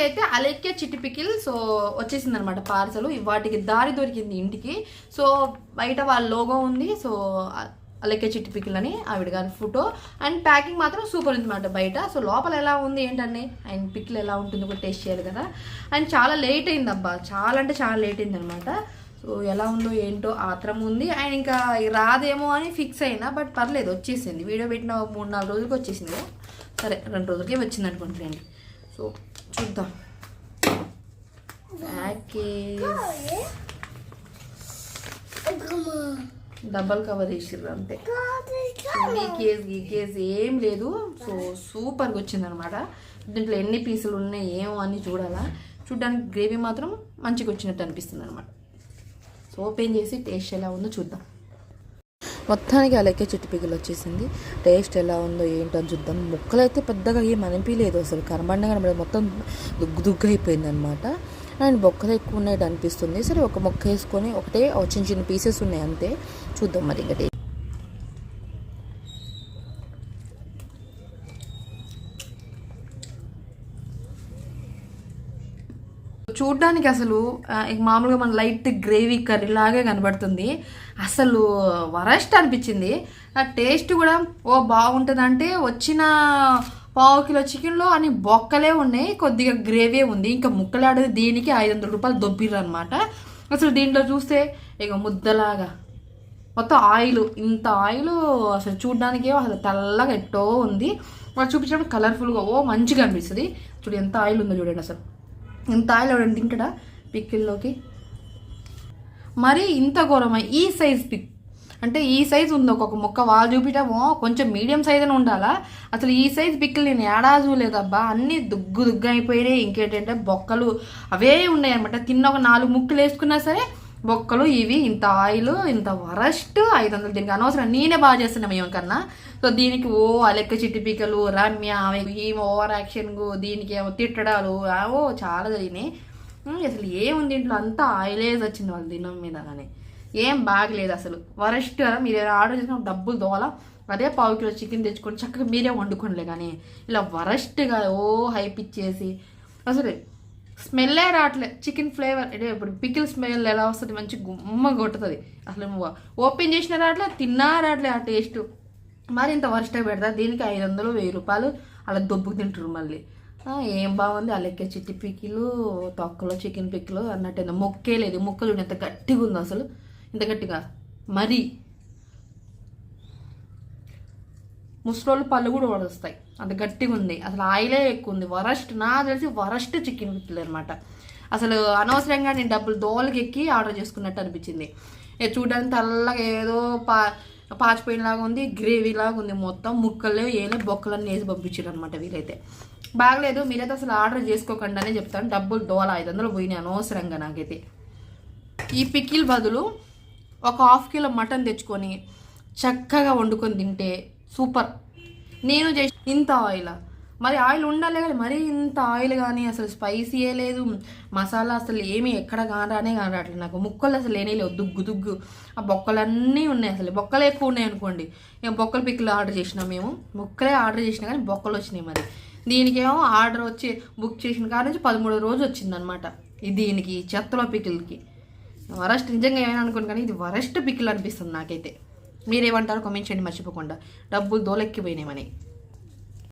అయితే అలెక్కే చిట్టి pickle so వచ్చేసింది అనమాట పార్సల్ వాటికి దారి దొరికింది ఇంటికి. సో బయట వాళ్ళ లోగో ఉంది సో అలెక్కే చిట్టి పికిల్ అని ఆవిడ గారి ఫోటో. అండ్ ప్యాకింగ్ మాత్రం సూపర్ ఉంది అనమాట బయట. సో లోపల ఎలా ఉంది ఏంటండి అండ్ పికిల్ ఎలా ఉంటుందో కూడా టేస్ట్ చేయాలి కదా. అండ్ చాలా లేట్ అయింది అబ్బా చాలా అంటే చాలా లేట్ అయింది అనమాట సో ఎలా ఉందో ఏంటో ఆత్రం ఉంది. అండ్ ఇంకా రాదేమో అని ఫిక్స్ అయినా బట్ పర్లేదు వచ్చేసింది. వీడియో పెట్టిన మూడు నాలుగు రోజులకి వచ్చేసింది. సరే రెండు రోజులకే వచ్చింది అనుకుంటున్నాను సో చూద్దాం. ప్యాకేజ్ డబల్ కవర్ వేసిర్రు అంతే. కేజ్ ఈ కేజ్ ఏం లేదు. సో సూపర్గా వచ్చింది అనమాట దీంట్లో ఎన్ని పీసులు ఉన్నాయి ఏమో అని చూడాలా. చూడడానికి గ్రేవీ మాత్రం మంచిగా వచ్చినట్టు అనిపిస్తుంది అనమాట సో ఓపెన్ చేసి టేస్ట్ ఎలా ఉందో చూద్దాం. మొత్తానికి అలాగే చిట్టుపిగులు వచ్చేసింది. టేస్ట్ ఎలా ఉందో ఏంటో అని చూద్దాం. ముక్కలు అయితే పెద్దగా ఏం అనిపించలేదు అసలు. కనబడిన కనబడి మొత్తం దుగ్గు దుగ్గు అయిపోయింది అనమాట అండ్ బొక్కలు ఎక్కువ ఉన్నట్టు అనిపిస్తుంది. సరే ఒక మొక్క వేసుకొని ఒకటే చిన్న చిన్న పీసెస్ ఉన్నాయి అంతే. చూద్దాం మరి ఇంకా చూడ్డానికి అసలు ఇక మామూలుగా మన లైట్ గ్రేవీ కర్రీ లాగే కనబడుతుంది. అసలు వరస్ట్ అనిపించింది. ఆ టేస్ట్ కూడా ఓ బాగుంటుందంటే వచ్చిన పావు కిలో చికెన్లో అని బొక్కలే ఉన్నాయి కొద్దిగా గ్రేవీ ఉంది. ఇంకా ముక్కలాడేది దీనికి ఐదు వందల రూపాయలు దొబ్బిర్రు అనమాట అసలు దీంట్లో చూస్తే ఇక ముద్దలాగా మొత్తం ఆయిల్ ఇంత ఆయిల్ అసలు చూడడానికి అసలు తెల్లగా ఎట్టో ఉంది. వాళ్ళు చూపించడం కలర్ఫుల్గా ఓ మంచిగా అనిపిస్తుంది. చూడు ఎంత ఆయిల్ ఉందో చూడండి అసలు. ఇంత ఆయిల్ తింటాడా? పిక్కిల్లోకి. మరి ఇంత ఘోరమై? ఈ సైజ్ పిక్. అంటే ఈ సైజ్ ఉంది ఒక్కొక్క మొక్క వాళ్ళు చూపించమో కొంచెం మీడియం సైజ్ అని ఉండాలా? అసలు ఈ సైజ్ పిక్కులు నేను ఏడా చూడలేదబ్బా. అన్నీ దుగ్గు దుగ్గు అయిపోయినాయి. ఇంకేంటంటే బొక్కలు అవే ఉన్నాయి అనమాట తిన్న ఒక నాలుగు ముక్కలు వేసుకున్నా సరే బొక్కలు ఇవి ఇంత ఆయిల్ ఇంత వరస్ట్ ఐదు వందలు దీనికి అనవసరం. నేనే బాగా చేస్తున్నాం ఏం కన్నా. సో దీనికి ఓ అలెక్క చిట్టి పీకలు రమ్య ఏం ఓవర్ యాక్షన్ దీనికి ఏమో తిట్టడాలు ఓ చాలా జరిగినాయి. అసలు ఏముంది ఇంట్లో అంతా ఆయిలేజ్ వచ్చింది వాళ్ళ దినం మీద కానీ. ఏం బాగలేదు అసలు. వరస్ట్ కదా మీరు ఆర్డర్ చేసిన డబ్బులు దోల అదే పావు కిలో చికెన్ తెచ్చుకొని చక్కగా మీరే వండుకోండిలే కానీ. ఇలా వరస్ట్గా ఓ హైప్ ఇచ్చేసి. అసలు స్మెల్లే రావట్లే. చికెన్ ఫ్లేవర్ అంటే ఇప్పుడు పికిల్ స్మెల్ ఎలా వస్తుంది మంచి గుమ్మ కొట్టుతుంది. అసలు ఓపెన్ చేసిన రావట్లే తిన్నా రావట్లే ఆ టేస్ట్. మరి ఇంత వరస్ట్ పెడతా దీనికి ఐదు వందలు వెయ్యి రూపాయలు అలా దొబ్బుకు తింటారు మళ్ళీ. ఏం బాగుంది అలెక్కే చిట్టి పికిలు తొక్కలో చికెన్ పికిలు అన్నట్టు మొక్కే లేదు. మొక్కలు ఎంత గట్టిగా ఉంది అసలు. ఇంత గట్టిగా. మరి ముసలోళ్ళు పళ్ళు కూడా వడొస్తాయి. అంత గట్టిగా ఉంది. అసలు ఆయిలే ఎక్కువ ఉంది. వరస్ట్ నా తెలిసి వరస్ట్ చికెన్ పిక్కిల్ అనమాట అసలు అనవసరంగా నేను డబ్బులు దోలకి ఎక్కి ఆర్డర్ చేసుకున్నట్టు అనిపించింది. చూడడానికి తెల్లగా ఏదో పా పాచిపోయినలాగా ఉంది గ్రేవీ లాగా ఉంది మొత్తం. ముక్కలు ఏలే బొక్కలన్నీ వేసి పంపించారు అనమాట వీలైతే. బాగలేదు మీరైతే అసలు ఆర్డర్ చేసుకోకుండా అనే చెప్తాను. డబ్బులు డోల ఐదు వందలు పోయినాయి అనవసరంగా నాకైతే. ఈ పికిల్ బదులు ఒక హాఫ్ కిలో మటన్ తెచ్చుకొని చక్కగా వండుకొని తింటే సూపర్. నేను చేసి ఇంత ఆయిల్. మరి ఆయిల్ ఉండాలి కానీ మరీ ఇంత ఆయిల్ కానీ అసలు స్పైసీయే లేదు. మసాలా అసలు ఏమి ఎక్కడ కానరానే కానరాట్లేదు నాకు ముక్కలు అసలు లేనే లేవు. దుగ్గు దుగ్గు. ఆ బొక్కలన్నీ ఉన్నాయి అసలు. బొక్కలు ఎక్కువ ఉన్నాయి అనుకోండి. మేము బొక్కల పిక్కలు ఆర్డర్ చేసినాం మేము. ముక్కలే ఆర్డర్ చేసినా కానీ బొక్కలు వచ్చినాయి మరి. దీనికేమో ఆర్డర్ వచ్చి బుక్ చేసిన కాడ నుంచి పదమూడో రోజు వచ్చిందనమాట దీనికి చెత్తలో పికిల్కి. వరస్ట్. నిజంగా ఏమైనా అనుకోను కానీ ఇది వరస్ట్ పికిల్ అనిపిస్తుంది నాకైతే. మీరేమంటారు కామెంట్ చేయండి మర్చిపోకుండా. డబ్బులు దోలెక్కిపోయినాయి